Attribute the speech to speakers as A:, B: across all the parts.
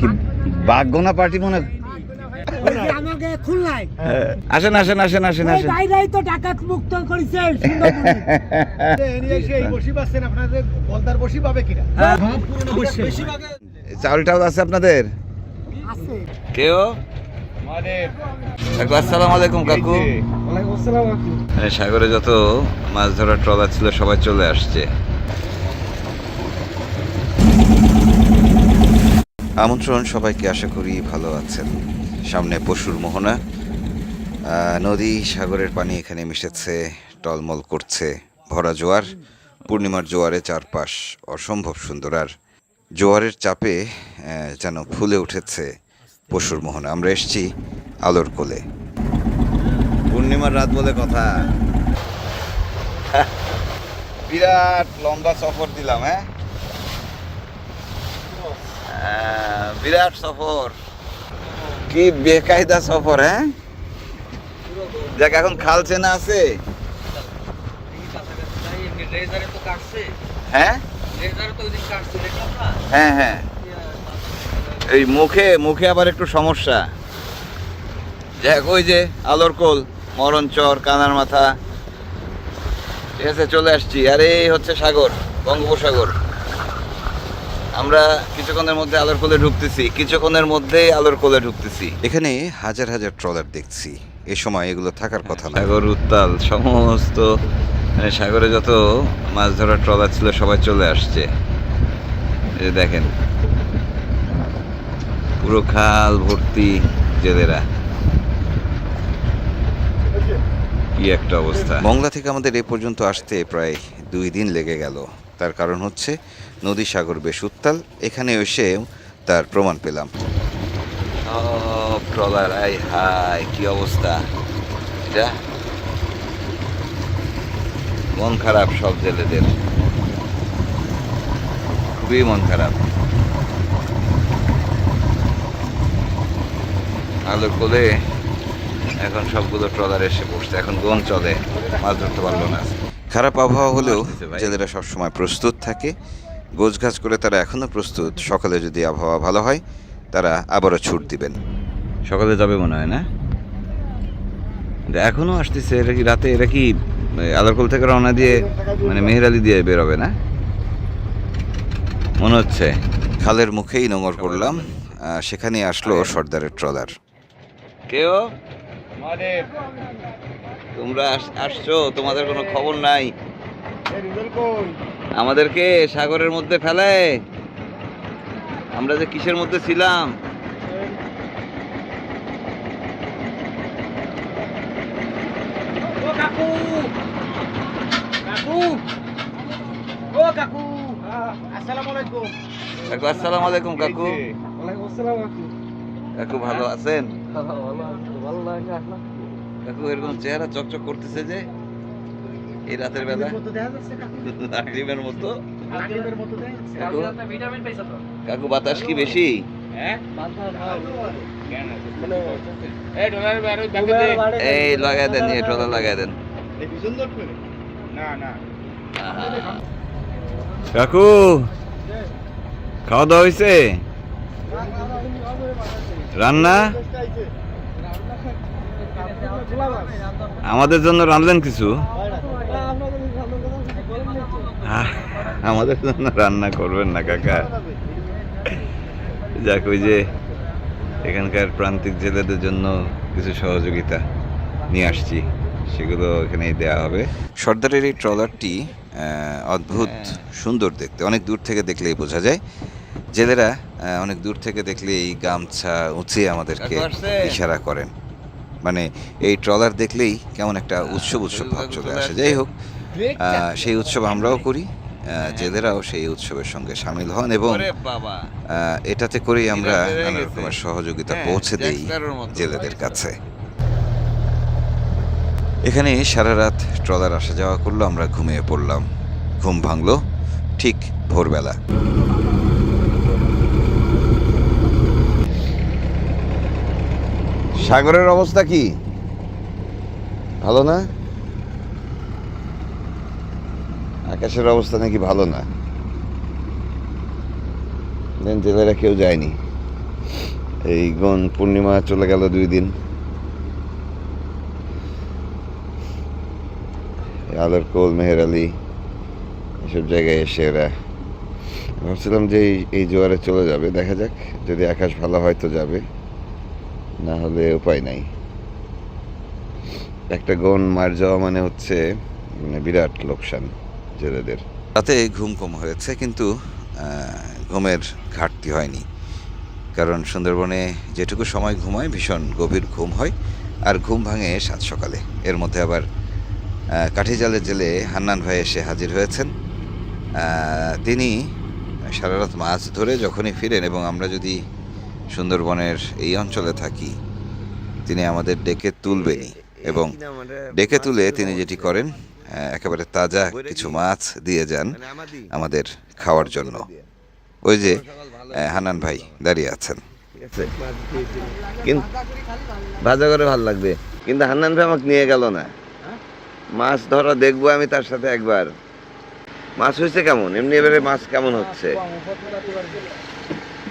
A: কি বাঘগোনা পার্টি মনে
B: আমাকে খুলনায়।
A: হ্যাঁ। আসেন আসেন আসেন আসেন আসেন।
B: বাইরেই তো ডাকাত মুক্ত করেছে সুন্দরবনে।
C: এই বসি পাচ্ছেন আপনাদের বলদার বসি পাবে কিনা?
A: চাউল টাউল আছে আপনাদের? কেউ? কাকু আসসালামু আলাইকুম কাকু। সাগরে যত মাছ ধরার ট্রলার ছিল সবাই চলে আসছে। আমন্ত্রণ সবাইকে আশা করি ভালো আছেন। সামনে পশুর মোহনা। নদী, সাগরের পানি এখানে মিশেছে, টলমল করছে, ভরা জোয়ার। পূর্ণিমার জোয়ারে চারপাশ অসম্ভব সুন্দর। আর জোয়ারের চাপে যেন ফুলে উঠেছে পশুর মোহনা। আমরা এসছি আলোর কোলে। পূর্ণিমার রাত বলে কথা। বিরাট লম্বা সফর দিলাম হ্যাঁ? বিরাট সফর। কি বেকায়দা সফর হ্যাঁ? দেখ, এখন খাল চেনা আছে। হ্যাঁ? হ্যাঁ হ্যাঁ। এই মুখে মুখে আবার একটু সমস্যা। দেখ, ওই যে আলোর কোল মরণচর কানার মাথা। ঠিক আছে, চলে আসছি। আর এই হচ্ছে সাগর, বঙ্গোপসাগর। আমরা কিছুক্ষণের মধ্যে আলোর কোলে ঢুকতেছি কিছুক্ষণের মধ্যেই আলোর কোলে ঢুকতেছি। এখানে হাজার হাজার ট্রলার দেখছি। এ সময় এগুলো থাকার কথা না। সাগর উত্তাল সমস্ত মানে সাগরে যত মাছ ধরার ট্রলার ছিল সবাই চলে আসছে। এই যে দেখেন। পুরো খাল ভর্তি জেলেরা। কি একটা অবস্থা। মংলা থেকে আমাদের এ পর্যন্ত আসতে প্রায় দুই দিন লেগে গেল। তার কারণ হচ্ছে নদী সাগর বেশ উত্তাল এখানে এসে তার প্রমাণ পেলাম। ট্রলার আই হাই কি অবস্থা? এটা মন খারাপ সব জেলেদের। খুবই মন খারাপ। আলোর কোলে এখন সবগুলো ট্রলার এসে পড়ছে এখন গন চলে, মাছ ধরতে পারল না। খারাপ আবহাওয়া হলেও জেলেরা সবসময় প্রস্তুত থাকে। গোছগাছ করে তারা এখনও প্রস্তুত। সকালে যদি আবহাওয়া ভালো হয় তারা আবারও ছুট দিবেন। সকালে যাবে মনে হয় না? কিন্তু এখনও আসতেছে এটা কি রাতে এরা কি আলোরকোল থেকে রওনা দিয়ে মানে মেহেরালি দিয়ে বেরোবে না? মনে হচ্ছে। খালের মুখেই নোংর করলাম সেখানে আসলো সর্দারের ট্রলার। কেউ তোমরা আস- আসছো তোমাদের কোনো খবর নাই। আমাদেরকে সাগরের মধ্যে ফেলে। আমরা যে কিসের মধ্যে ছিলাম?
C: কাকু! কাকু! ও কাকু! আসসালামু আলাইকুম।
A: কাকু আসসালামু আলাইকুম কাকু।
C: ওয়ালাইকুম আসসালাম কাকু।
A: কাকু ভালো আছেন?
C: ভালো আছি ভালো লাগে
A: কাকু এরকম চেহারা চকচক করতেছে যে এই রাতের বেলা।
C: মতো কাকু।
A: মতো। কাকু? বাতাস কি বেশি?
C: হ্যাঁ? এই দে
A: এই লাগাই দেন এই ট্রলার লাগাই দেন।
C: এই সুন্দর করে। না না।
A: কাকু খাওয়া দাওয়া হয়েছে রান্না? আমাদের জন্য রাঁধলেন কিছু? আমাদের জন্য রান্না করবেন না কাকা। যাক ওই যে এখানকার প্রান্তিক জেলেদের জন্য কিছু সহযোগিতা নিয়ে আসছি। সেগুলো এখানেই দেওয়া হবে। সর্দারের এই ট্রলারটি অদ্ভুত সুন্দর দেখতে। অনেক দূর থেকে দেখলেই বোঝা যায়। জেলেরা অনেক দূর থেকে দেখলে এই গামছা উঁচিয়ে আমাদেরকে ইশারা করেন। মানে এই ট্রলার দেখলেই কেমন একটা উৎসব উৎসব ভাব চলে আসে। যাই হোক সেই উৎসব আমরাও করি আহ, জেলেরাও সেই উৎসবের সঙ্গে সামিল হন এবং এটাতে করেই আমরা নানা রকমের সহযোগিতা
D: হ্যাঁ,
A: পৌঁছে দেই জেলেদের কাছে। এখানে সারা রাত ট্রলার আসা যাওয়া করল আমরা ঘুমিয়ে পড়লাম। ঘুম ভাঙলো ঠিক ভোরবেলা। সাগরের অবস্থা কি? ভালো না? আকাশের অবস্থা নাকি ভালো না? জেলেরা কেউ যায়নি।
E: এই গণ পূর্ণিমা চলে গেল দুই দিন। আলোর কোল, মেহের আলী, এসব জায়গায় এসে এরা, ভাবছিলাম যে এই জোয়ারে চলে যাবে, দেখা যাক। যদি আকাশ ভালো হয় তো যাবে। না হলে উপায় নাই। একটা গন মার যাওয়া মানে হচ্ছে বিরাট লোকসান জেলেদের। রাতে ঘুম কম হয়েছে কিন্তু ঘুমের ঘাটতি হয়নি। কারণ সুন্দরবনে যেটুকু সময় ঘুমায়, ভীষণ গভীর ঘুম হয়, আর ঘুম ভাঙে সাত সকালে। এর মধ্যে আবার কাঠিজালের জেলে হান্নান ভাই এসে হাজির হয়েছেন। তিনি সারা রাত মাছ ধরে যখনই ফিরেন এবং আমরা যদি সুন্দরবনের এই অঞ্চলে থাকি। তিনি আমাদের ডেকে তুলবেনই এবং ডেকে তুলে তিনি যেটি করেন একেবারে তাজা কিছু মাছ দিয়ে যান আমাদের খাওয়ার জন্য। ওই যে হানান ভাই দাঁড়িয়ে আছেন। ভাজা করে ভালো লাগবে। কিন্তু হান্নান ভাই আমাকে নিয়ে গেল না। মাছ ধরা দেখব আমি তার সাথে একবার। মাছ হয়েছে কেমন? এমনি এবারে মাছ কেমন হচ্ছে?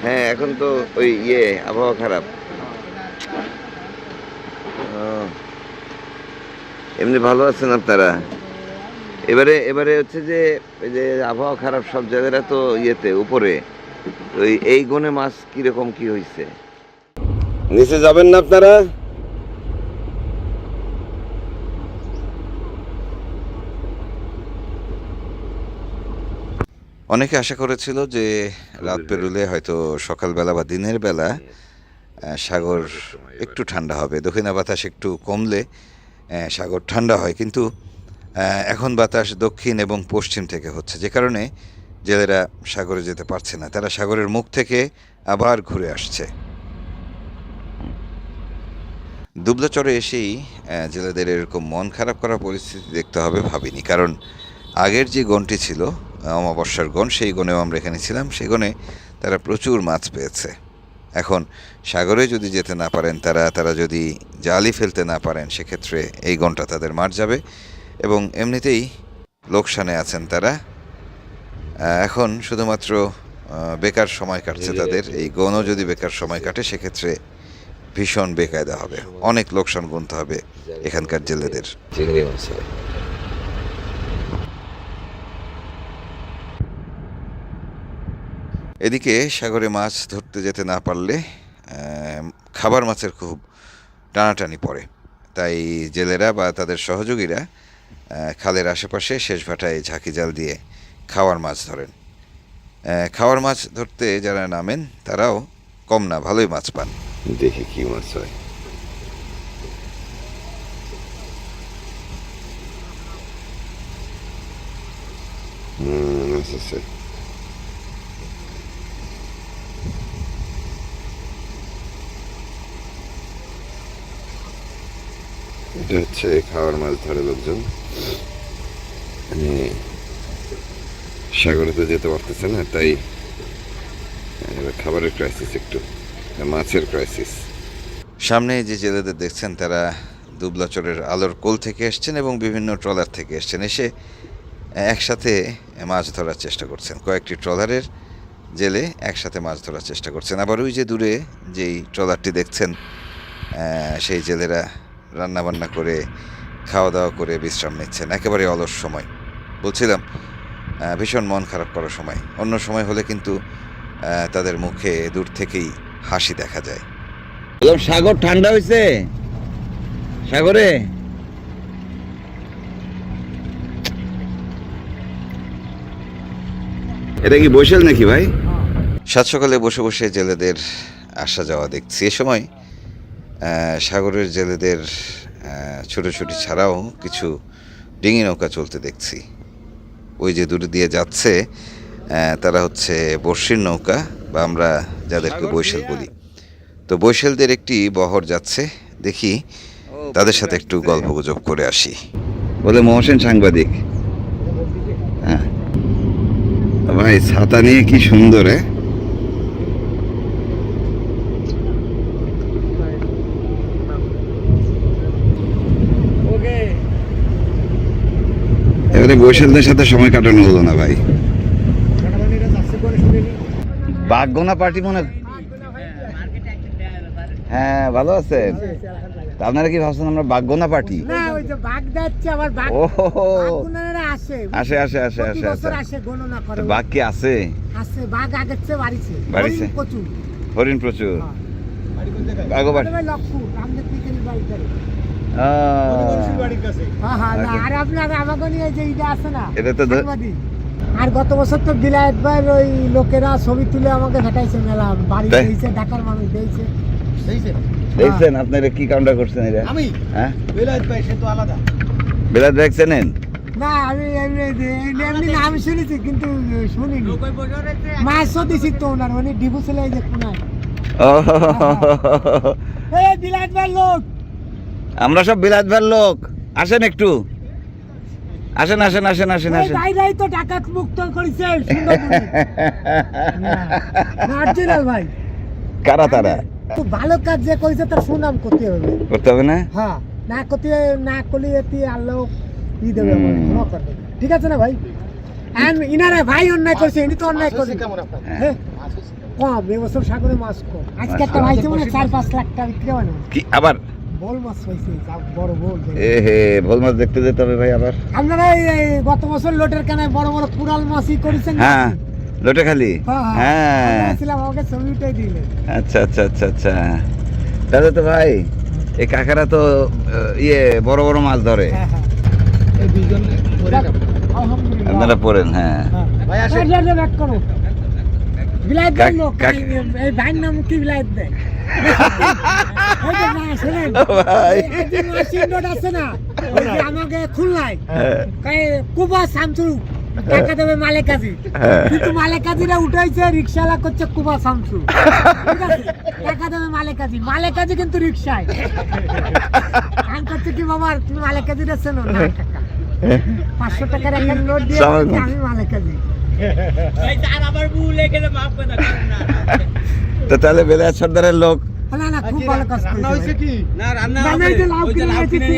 E: হ্যাঁ এখন তো ওই ইয়ে আবহাওয়া খারাপ। এমনি ভালো আছেন আপনারা? এবারে এবারে হচ্ছে যে, এই যে আবহাওয়া খারাপ সব জায়গাটা তো ইয়েতে, উপরে। ওই এই গনে মাছ কীরকম কি হয়েছে নিচে যাবেন না আপনারা? অনেকে আশা করেছিল যে রাত পেরোলে হয়তো সকালবেলা বা দিনের বেলা সাগর একটু ঠান্ডা হবে। দক্ষিণা বাতাস একটু কমলে সাগর ঠান্ডা হয়। কিন্তু এখন বাতাস দক্ষিণ এবং পশ্চিম থেকে হচ্ছে। যে কারণে জেলেরা সাগরে যেতে পারছে না। তারা সাগরের মুখ থেকে আবার ঘুরে আসছে। দুবলাচরে এসেই জেলেদের এরকম মন খারাপ করা পরিস্থিতি দেখতে হবে ভাবিনি। কারণ আগের যে গণটি ছিল অমাবস্যার গণ সেই গণেও আমরা এখানে ছিলাম। সেই গণে তারা প্রচুর মাছ পেয়েছে। এখন সাগরে যদি যেতে না পারেন তারা তারা যদি জালি ফেলতে না পারেন সেক্ষেত্রে এই গণটা তাদের মার যাবে। এবং এমনিতেই লোকসানে আছেন তারা। এখন শুধুমাত্র বেকার সময় কাটছে তাদের। এই গণও যদি বেকার সময় কাটে সেক্ষেত্রে ভীষণ বেকায়দা হবে। অনেক লোকসান গুনতে হবে এখানকার জেলেদের চিংড়ি মাছ এদিকে সাগরে মাছ ধরতে যেতে না পারলে খাবার মাছের খুব টানাটানি পড়ে। তাই জেলেরা বা তাদের সহযোগীরা খালের আশেপাশে শেষ ভাটায় ঝাঁকি জাল দিয়ে খাওয়ার মাছ ধরেন। খাওয়ার মাছ ধরতে যারা নামেন, তারাও কম না, ভালোই মাছ পান। দেখি কি মাছ হয়। হুম আচ্ছা এটা হচ্ছে খাওয়ার মাছ ধরে লোকজন। মানে সাগরে তো যেতে পারতেছে না, তাই খাবারের ক্রাইসিস একটু, মাছের ক্রাইসিস সামনে যে জেলেদের দেখছেন, তারা দুবলাচরের আলোর কোল থেকে এসছেন এবং বিভিন্ন ট্রলার থেকে এসছেন। এসে একসাথে মাছ ধরার চেষ্টা করছেন। কয়েকটি ট্রলারের জেলে একসাথে মাছ ধরার চেষ্টা করছেন। আবার ওই যে দূরে যেই ট্রলারটি দেখছেন সেই জেলেরা রান্না বান্না করে খাওয়া দাওয়া করে বিশ্রাম নিচ্ছেন। একেবারে অলস সময়। বলছিলাম ভীষণ মন খারাপ করার সময়। অন্য সময় হলে কিন্তু তাদের মুখে দূর থেকেই হাসি দেখা যায়। সাগর ঠান্ডা হয়েছে সাগরে? এটা কি বৈশাল নাকি ভাই? সাত সকালে বসে বসে জেলেদের আসা যাওয়া দেখছি। এ সময় সাগরের জেলেদের ছোটাছুটি ছাড়াও কিছু ডিঙি নৌকা চলতে দেখছি। ওই যে দূরে দিয়ে যাচ্ছে তারা হচ্ছে বর্ষির নৌকা বা আমরা যাদেরকে বৈশাল বলি। তো বৈশালদের একটি বহর যাচ্ছে দেখি তাদের সাথে একটু গল্প গুজব করে আসি। বলে মহসেন সাংবাদিক। হ্যাঁ। ভাই ছাতা নিয়ে কি সুন্দর হ্যাঁ? এবারে বৈশালদের সাথে সময় কাটানো হলো না ভাই।
C: কাটাবানিটা চাষে করে শুনে নি
E: বাঘগোনা পার্টি মনে
A: হ্যাঁ ভালো আছেন? আপনারা কি ভাবছেন আমরা বাগগোনা পার্টি
B: বাঘ বাঘ আসে।
A: আসে আসে আসে আসে বাঘ কি আছে
B: বাঘ বাড়িছে? হরিণ প্রচুর। হ্যাঁ।
A: বাড়ি
B: হ্যাঁ হ্যাঁ না,
A: আগে।
B: আর
A: এটা তো
B: গত বছর তো বিলায়ত ভাই ওই লোকেরা ছবি তুলে আমাকে দেখাইছে মেলা বাড়ি দিয়েছে ঢাকার মানুষ দিয়েছে।
A: দেখছেন আপনারা কি কামটা করছেন এটা?
C: আমি?
A: হ্যাঁ?
C: বিলাত ভাই সে তো আলাদা।
A: বেলা দেখছেন
B: না আমি এমনি নাম শুনেছি কিন্তু শুনিনি। মাছও দিছি তো ওনার উনি ডিবু ছিল যে কোনায়।
A: ও।
B: বিলায়ত ভাই লোক!
A: আমরা সব বিলাত ভাইয়ের লোক। আসেন একটু। আসেন আসেন আসেন আসেন আসেন।
B: ভাইরাই তো ডাকাত মুক্ত করেছে অরিজিনাল ভাই।
A: কারা তারা?
B: তো ভালো কাজ যে করেছে তার সুনাম করতে হবে।
A: করতে হবে না?
B: হ্যাঁ না করতে না করলে এতে আল্লাহ ই দেবে। ক্ষমা করবে ঠিক আছে না ভাই? আর ইনারা ভাই অন্যায় করছে ইনি তো অন্যায় করছে
C: কেমন আপনার?
B: হ্যাঁ। কম এবছর সাগরে মাছ কম। আজকে একটা
A: মাছ
B: ভাইছে মানে চার পাঁচ লাখ টাকা বিক্রি হয় না।
A: কি আবার?
B: বল মাছ পাইছে বড় বল
A: এ হে ভোল মাছ দেখতে যেতে হবে ভাই আবার।
B: আপনারা এই- গত বছর লোটের কানায় বড় বড় কুড়াল মাছই করেছেন?
A: হ্যাঁ লোটে খালি?
B: হ্যাঁ
A: হ্যাঁ
B: আমাকে ছবি দিলেন
A: আচ্ছা আচ্ছা আচ্ছা আচ্ছা। তাহলে তো ভাই এই কাকারা তো ইয়ে বড় বড় মাছ ধরে।
B: হ্যাঁ হ্যাঁ।
A: আপনারা পড়েন হ্যাঁ।
B: হ্যাঁ। এই যে- যে করো। বিলাইত লোক, এই- এই ভাইয়ের নাম কি বিলাইত দেয়? আমাকে খুলনায়, কুবা শামসু, টাকা দেবে মালেকাজি।
A: হ্যাঁ।
B: কিন্তু মালেকাজিরা উঠাইছে রিক্সাওয়ালা করছে কুবা শামসু? টাকা দেবে মালেকাজি মালেকাজি কিন্তু রিক্সায় আমি করছে কি বাবা তুমি মালেকাজিরা চেনো না পাঁচশো টাকার একটা নোট দিয়ে আমি মালেকাজি
A: তো তাহলে বেলায় সর্দারের লোক
B: না না খুব ভালো কাজ
C: রান্না
B: করেছে
C: হয়েছে তাহলে
D: না
B: সর্দারের
D: লোক।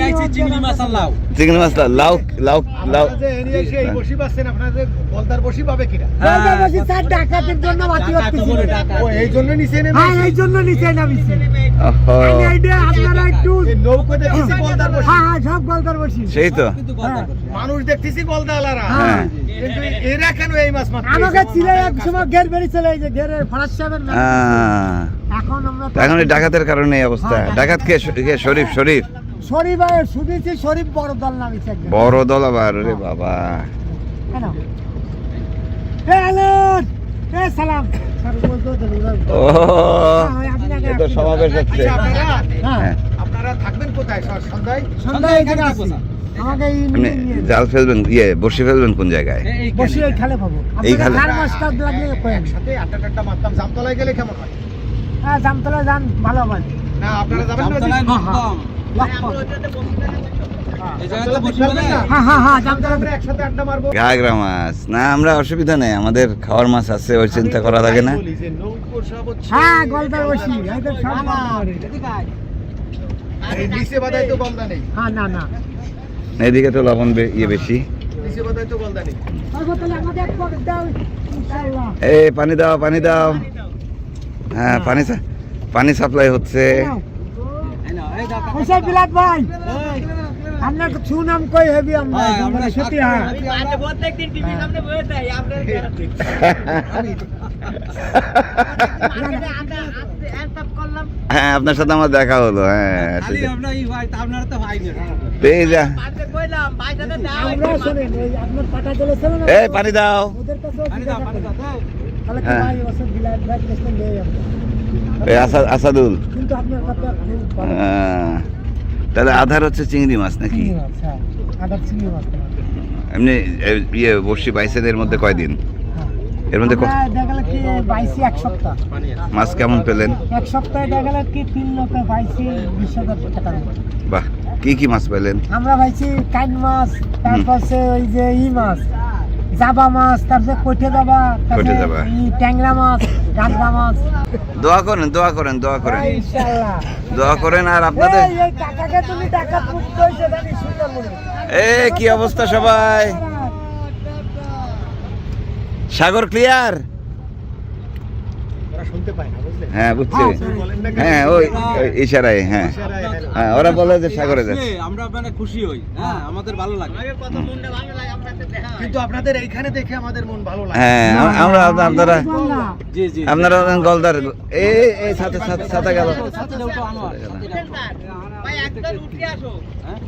B: এই চিংড়ি মাছ
D: লাউ।
A: লাউ লাউ
B: জন্য
D: তো
C: নিচে নেমে
B: হ্যাঁ এই জন্য নিচে নামিছি।
A: ওহো,
B: আমি আইডিয়া আপনারা একটু
C: এই নৌকো দেখতেছি বলদার বসি
B: হ্যাঁ হ্যাঁ সব গল্পের বসি।
A: সেই তো।
D: করছে।
C: মানুষ দেখতেছি গলদালারা।
B: হ্যাঁ।
C: কিন্তু এরা কেন এই মাছ মারতে
B: আমাকে ছিল এক সময় ঘের বেরিয়ে চলে এই যে ঘেরের ফরাজ সাহেবের এখন আমরা
A: এখন এই ডাকাতের কারণে এই অবস্থা।
B: হ্যাঁ,
A: ডাকাত কে কে শরীফ শরীফ?
B: শরীফ আর শুনেছি শরীফ বড় দল নামিছে
A: বড় দল আবার রে বাবা।
B: কেন? এ তো
A: সমাবেশ হচ্ছে।
C: আচ্ছা আপনারা থাকবেন কোথায়? সন্ধ্যায়?
B: সন্ধ্যায় এখানে
A: জাল ফেলবেন ইয়ে বসে ফেলবেন কোন জায়গায়?
D: এই-
B: খালে
C: জামতলায় গেলে কেমন হয়?
B: হ্যাঁ জামতলা যান ভালো হবে
C: না আপনারা যাবেন না
B: হ্যাঁ হ্যাঁ হ্যাঁ
A: ঘাগরা মাছ। না আমরা অসুবিধা নেই আমাদের খাওয়ার মাছ আছে ওই চিন্তা করা লাগে না।
B: হ্যাঁ হ্যাঁ না না।
A: এদিকে তো লবণ ইয়ে বেশি। এই পানি দাও পানি দাও। হ্যাঁ পানি পানি সাপ্লাই হচ্ছে।
B: ভাই। আপনার সুনাম কই হেবি আমরা
D: হ্যাঁ, আমরা
B: সত্যি হ্যাঁ
A: হ্যাঁ আপনার সাথে আমার দেখা হলো হ্যাঁ
D: খালি আমরা এই ভাই, তা আপনারা তো ভাই না।
A: এই যা।
B: আমরা শোনেন ওই আপনার টাকা চলেছিল না?
A: এই পানি দাও।
B: কি
A: হ্যাঁ। তাহলে আধার হচ্ছে চিংড়ি মাছ নাকি?
B: হ্যাঁ।
A: এমনি ইয়ে বর্ষি বাইসেন এর মধ্যে কয়দিন?
B: হ্যাঁ।
A: এর মধ্যে মাছ কেমন পেলেন?
B: এক সপ্তাহে দেখালে কি তিন লোকে বাইশি বিশ হাজার টাকা
A: বাহ কি কি মাছ পেলেন?
B: আমরা ভাইছি কাইন মাছ তারপরে ওই যে ই মাছ জাবা মাছ তারপরে কইঠে জাবা
A: কইঠে জাবা।
B: ট্যাংরা মাছ
A: দোয়া করেন দোয়া করেন দোয়া করেন।
B: হ্যাঁ,
A: দোয়া করেন আর আপনাদের? এ কি অবস্থা সবাই? সাগর ক্লিয়ার
C: ওরা শুনতে পায় না বুঝলেন
A: হ্যাঁ বুঝছি।
B: হ্যাঁ?
A: হ্যাঁ ওই ইশারায় হ্যাঁ।
C: হ্যাঁ।
A: হ্যাঁ ওরা বলে যে সাগরে যাচ্ছে।
D: আমরা মানে খুশি হই হ্যাঁ আমাদের ভালো লাগে।
C: কিন্তু আপনাদের এইখানে দেখে আমাদের মন ভালো লাগে।
A: হ্যাঁ আমরা আপনা- আপনারা।
D: জি জি
A: আপনারা গলদার এই এই সাথে সাথে সাথে গেল।
D: হ্যাঁ?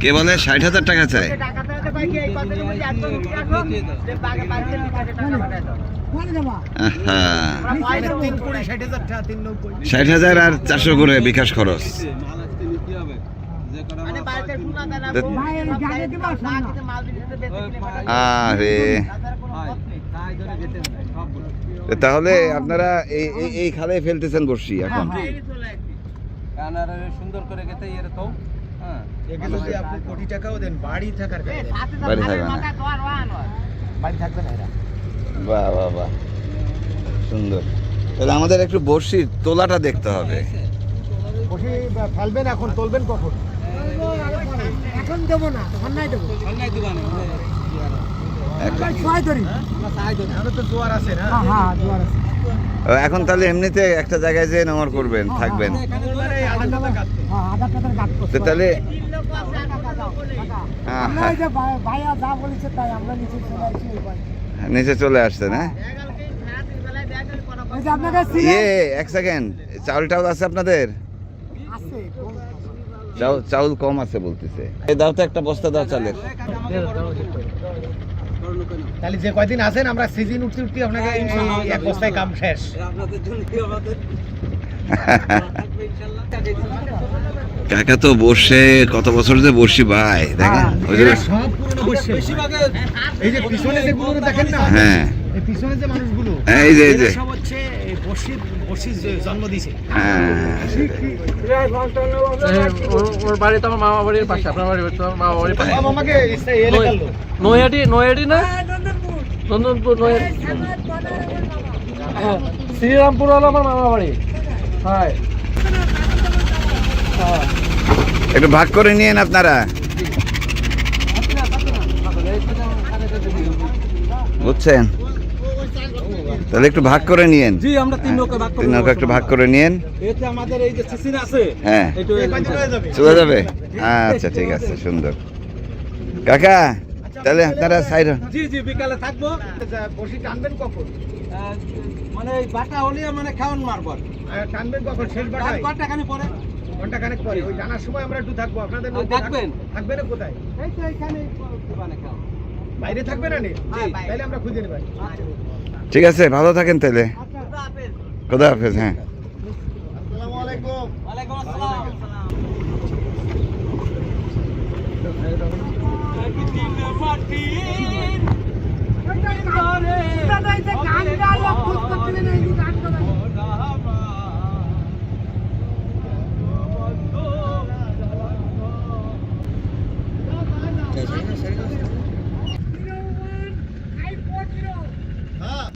A: কে বলে? ষাট হাজার টাকা চাই।
F: টাকা টাকা পাই কি এই কদিনের মধ্যে একদম উঠে আসো যে বাগে বাগে টাকা টাকা পাঠায় দাও।
B: কোনে যাবা?
A: আহা,
C: তিন কোটি ষাট হাজার
A: আর চারশো করে বিকাশ খরচ।
F: মানে।
A: আরে।
D: হয়,
A: তাহলে আপনারা এই এই- এই খালে ফেলতেছেন বসি এখন।
B: হ্যাঁ,
D: সুন্দর করে গেতে এর তো। হ্যাঁ।
C: এগুলো যদি আপনি কোটি টাকাও দেন বাড়ি থাকার
A: বাড়ি
F: ভালের
A: থাকবে না।
F: মাথায় দোয়ার ওয়ান।
C: বাড়ি থাকবে না
A: বাহ বাহ বাহ। সুন্দর। তাহলে আমাদের একটু বসি তোলাটা দেখতে হবে।
C: ফেলবেন এখন তুলবেন কখন?
B: এখন দেবো না দেবো
A: এক-
B: ভাই, ছয় ধরি
D: আমরা সাহায্য করি।
C: এখানে তো জোয়ার আছে না?
B: হ্যাঁ হ্যাঁ
A: ও, এখন তাহলে এমনিতে একটা জায়গায় যেয়ে নোংর করবেন থাকবেন।
C: মানে
B: হ্যাঁ
A: তাহলে
B: নিচে চলে
A: আসছেন হ্যাঁ ইয়ে এক সেকেন্ড। চাউল টাউল আছে আপনাদের? চাউল চাউল কম আছে বলতেছে। এই দাও তো একটা বস্তা দাও চালের?
C: তাহলে যে কয়দিন আছেন আমরা সিজন উঠতে উঠতে আপনাকে এই এক বস্তায় কাম শেষ।
D: আপনাদের জন্য আমাদের।
A: কাকা তো বসে কত বছর যে বসি ভাই দেখেন? যে
C: এই যে পিছনে যেগুলো দেখেন না
A: হ্যাঁ।
C: এই পিছনে যে মানুষগুলো
A: এই যে এই যে।
C: জন্ম
A: হ্যাঁ
G: ওর বাড়ি তো আমার মামা বাড়ির পাশে আপনার বাড়ির তো মামা বাড়ির পাশে।
C: বাবা আমাকে এ লেখার লোক
G: নৈহাটি নৈহাটি না? নন্দনপুর। নৈহাটি হ্যাঁ, শ্রীরামপুর হলো আমার মামা বাড়ি। হ্যাঁ। হ্যাঁ।
A: একটু ভাগ করে নিয়েন আপনারা। বুঝছেন? তাহলে একটু ভাগ করে নিয়েন।
D: জি আমরা তিন নৌকা ভাগ করে
A: তিন নৌকা একটু ভাগ করে নিয়েন।
D: এতে আমাদের এই যে সিসিন আছে
A: হ্যাঁ।
C: হয়ে
A: চলে যাবে। আচ্ছা ঠিক আছে সুন্দর। কাকা তাহলে আপনারা সাইড
D: জি জি বিকালে থাকব।
C: আচ্ছা, বসি টানবেন কখন?
D: মানে এই বাটা হলে মানে খাওয়ান মারবার
C: আর টানবেন কখন? শেষ বাটায়?
D: ঘণ্টা খানি পরে?
C: ঘণ্টা খানেক পরে। ওই জানার সময় আমরা একটু থাকব। আপনাদের
D: থাকবেন?
C: থাক- থাকবেন? না কোথায়?
D: এই তো এখানে খাও
C: বাইরে থাকবেন না নে?
F: হ্যাঁ,
C: তাহলে আমরা খুঁজে নেব।
A: ঠিক আছে ভালো থাকেন তাহলে
F: খুদা হাফেজ।
A: হ্যাঁ
C: আসসালামু আলাইকুম
D: ওয়ালাইকুম আসসালাম
B: দাদা, এই যে গান গাইলে খুশ করছিলেন, এই যে গান গাইলে।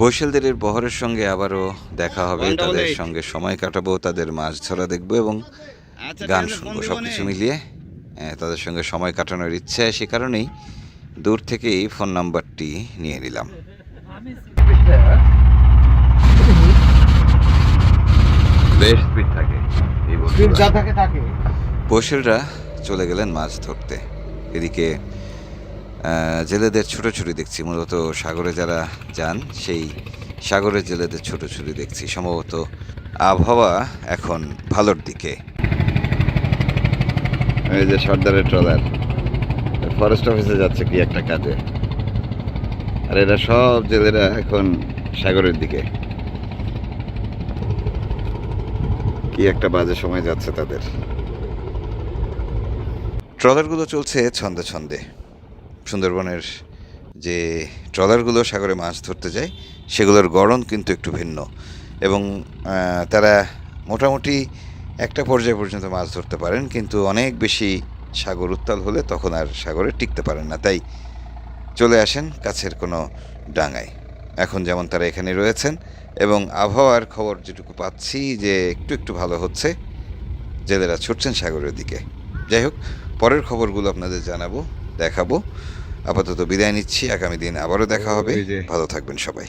E: বৈশালদের বহরের সঙ্গে আবারও দেখা হবে তাদের সঙ্গে সময় কাটাবো তাদের মাছ ধরা দেখব এবং গান শুনব সব কিছু মিলিয়ে। তাদের সঙ্গে সময় কাটানোর ইচ্ছে সে কারণেই দূর থেকেই ফোন নাম্বারটি নিয়ে নিলাম।
A: বেশ স্পিড থাকে
E: বৈশালরা চলে গেলেন মাছ ধরতে। এদিকে জেলেদের ছোট ছুরি দেখছি। মূলত সাগরে যারা যান সেই সাগরের জেলেদের ছোট ছুরি দেখছি। সম্ভবত আবহাওয়া এখন ভালোর দিকে।
A: এই যে সর্দারের ট্রলার ফরেস্ট অফিসে যাচ্ছে কি একটা কাজে। আর এরা সব জেলেরা এখন সাগরের দিকে। কি একটা বাজে সময় যাচ্ছে তাদের।
E: ট্রলারগুলো চলছে ছন্দে ছন্দে। সুন্দরবনের যে ট্রলারগুলো সাগরে মাছ ধরতে যায়, সেগুলোর গড়ন কিন্তু একটু ভিন্ন। এবং তারা মোটামুটি একটা পর্যায় পর্যন্ত মাছ ধরতে পারেন, কিন্তু অনেক বেশি সাগর উত্তাল হলে তখন আর সাগরে টিকতে পারেন না। তাই চলে আসেন কাছের কোনো ডাঙায়। এখন যেমন তারা এখানে রয়েছেন, এবং আবহাওয়ার খবর যেটুকু পাচ্ছি যে একটু একটু ভালো হচ্ছে, জেলেরা ছুটছেন সাগরের দিকে। যাই হোক, পরের খবরগুলো আপনাদের জানাব, দেখাবো। আপাতত বিদায় নিচ্ছি আগামী দিন আবারও দেখা হবে। ভালো থাকবেন সবাই।